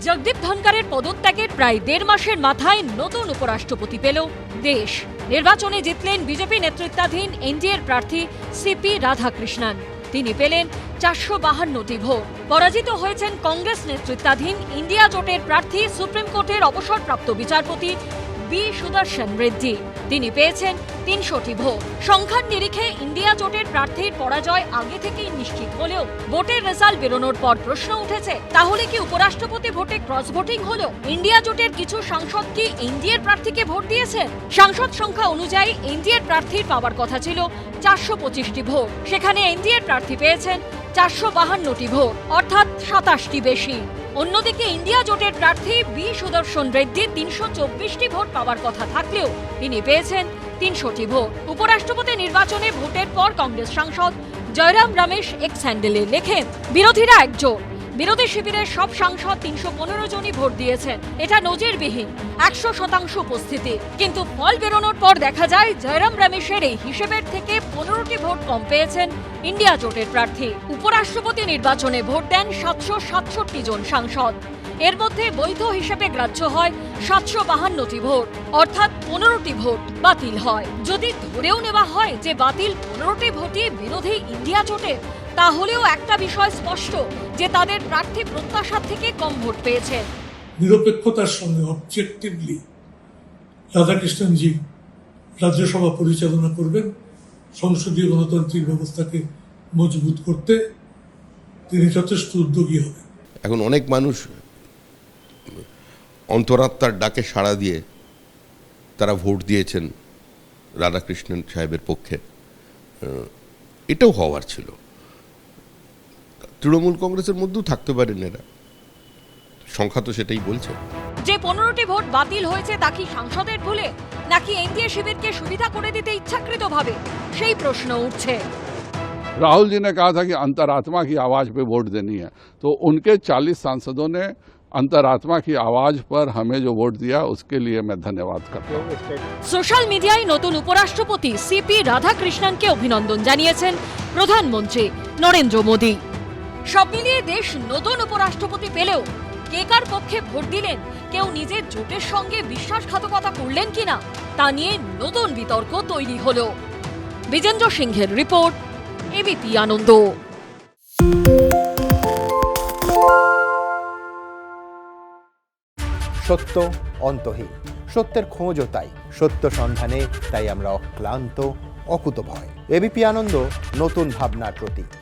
জগদীপ ধনকারের পদত্যাগের প্রায় দেড় মাসের মাথায় নতুন উপরাষ্ট্রপতি পেল। দেশ নির্বাচনে জিতলেন বিজেপি নেতৃত্বাধীন এনডিএর প্রার্থী সিপি রাধাকৃষ্ণন। তিনি পেলেন চারশো বাহান্নটি ভোট। পরাজিত হয়েছেন কংগ্রেস নেতৃত্বাধীন ইন্ডিয়া জোটের প্রার্থী সুপ্রিম কোর্টের অবসরপ্রাপ্ত বিচারপতি বি সুদর্শন রেড্ডি। তিনি পেয়েছেন তিনশোটি ভোট। সংখ্যার নিরিখে ইন্ডিয়া জোটের প্রার্থীর পরাজয় আগে থেকেই নিশ্চিত হলেও ভোটের রেজাল্ট বেরোনোর পর প্রশ্ন উঠেছে, তাহলে কি উপরাষ্ট্রপতি ভোটে ক্রস ভোটিং হলো? ইন্ডিয়া জোটের কিছু সাংসদ কি এনডিএর প্রার্থীকে ভোট দিয়েছেন? সাংসদ সংখ্যা অনুযায়ী এনডিএর প্রার্থীর পাওয়ার কথা ছিল চারশো পঁচিশটি ভোট। সেখানে এনডিএর প্রার্থী পেয়েছেন চারশো বাহান্নটি ভোট, অর্থাৎ সাতাশটি বেশি। অন্যদিকে ইন্ডিয়া জোটের প্রার্থী বি সুদর্শন রেড্ডির তিনশো চব্বিশটি ভোট পাওয়ার কথা থাকলেও তিনি পেয়েছেন তিনশোটি ভোট। উপরাষ্ট্রপতি নির্বাচনে ভোটের পর কংগ্রেস সাংসদ জয়রাম রমেশ এক্স হ্যান্ডেলে লেখেন, বিরোধীরা একজোট। বিরোধী শিবিরের সব সাংসদ তিনশো পনেরো জনই ভোট দিয়েছেন। এটা নজিরবিহীন, একশো শতাংশ উপস্থিতি। কিন্তু ফল বেরোনোর পর দেখা যায়, জয়রাম রমেশের এই হিসেবের থেকে পনেরোটি ভোট কম পেয়েছেন ইন্ডিয়া জোটের প্রার্থী। উপরাষ্ট্রপতি নির্বাচনে ভোট দেন সাতশো সাতষট্টি জন সাংসদ। এর মধ্যে বৈধ হিসেবে গ্রাহ্য হয় সাতশো বাহান্নটি ভোট, অর্থাৎ পনেরোটি ভোট বাতিল হয়। যদি ধরেও নেওয়া হয় যে বাতিল পনেরোটি ভোটই বিরোধী ইন্ডিয়া জোটের তাহলেও একটা বিষয় স্পষ্ট যে তাদের প্রার্থী প্রত্যাশার থেকে কম ভোট পেয়েছে। নিরপেক্ষতার সঙ্গে অবজেক্টিভলি রাধাকৃষ্ণনজি রাজ্যসভা পরিচালনা করবেন সংসদীয় গণতান্ত্রিক ব্যবস্থাকে মজবুত করতে তিনি যথেষ্ট উদ্যোগী হবেন। এখন অনেক মানুষ অন্তরাত্মার ডাকে সাড়া দিয়ে তারা ভোট দিয়েছেন রাধাকৃষ্ণন সাহেবের পক্ষে। এটাও হওয়ার ছিল। তৃণমূল কংগ্রেসের মধ্যেও থাকতে পারেন এরা সংখ্যা তো সেটাই বলছে যে পনেরোটি ভোট বাতিল হয়েছে তা কি সাংসদের ভুলে নাকি এনডিএ শিবিরকে সুবিধা করে দিতে ইচ্ছাকৃতভাবে সেই প্রশ্ন উঠছে राहुल जी ने कहा था कि अंतरात्मा की आवाज़ पे वोट देनी है तो उनके 40 सांसदों ने अंतरात्मा की आवाज़ पर हमें जो वोट दिया उसके लिए मैं धन्यवाद करता हूँ সোশ্যাল মিডিয়ায় নতুন উপরাষ্ট্রপতি সিপি রাধাকৃষ্ণনকে অভিনন্দন জানিয়েছেন প্রধানমন্ত্রী নরেন্দ্র মোদী সব মিলিয়ে দেশ নতুন উপরাষ্ট্রপতি পেলেও কে কার পক্ষে ভোট দিলেন, কেউ নিজের জোটের সঙ্গে বিশ্বাসঘাতকতা করলেন কিনা, তা নিয়ে নতুন বিতর্ক তৈরি হলো। বিজেন্দ্র সিংহের রিপোর্ট, এবিপি আনন্দ। সত্য অন্তহীন, সত্যের খোঁজও তাই, সত্য সন্ধানে তাই আমরা অক্লান্ত, অকুতভয়। এবিপি আনন্দ, নতুন ভাবনার প্রতীক।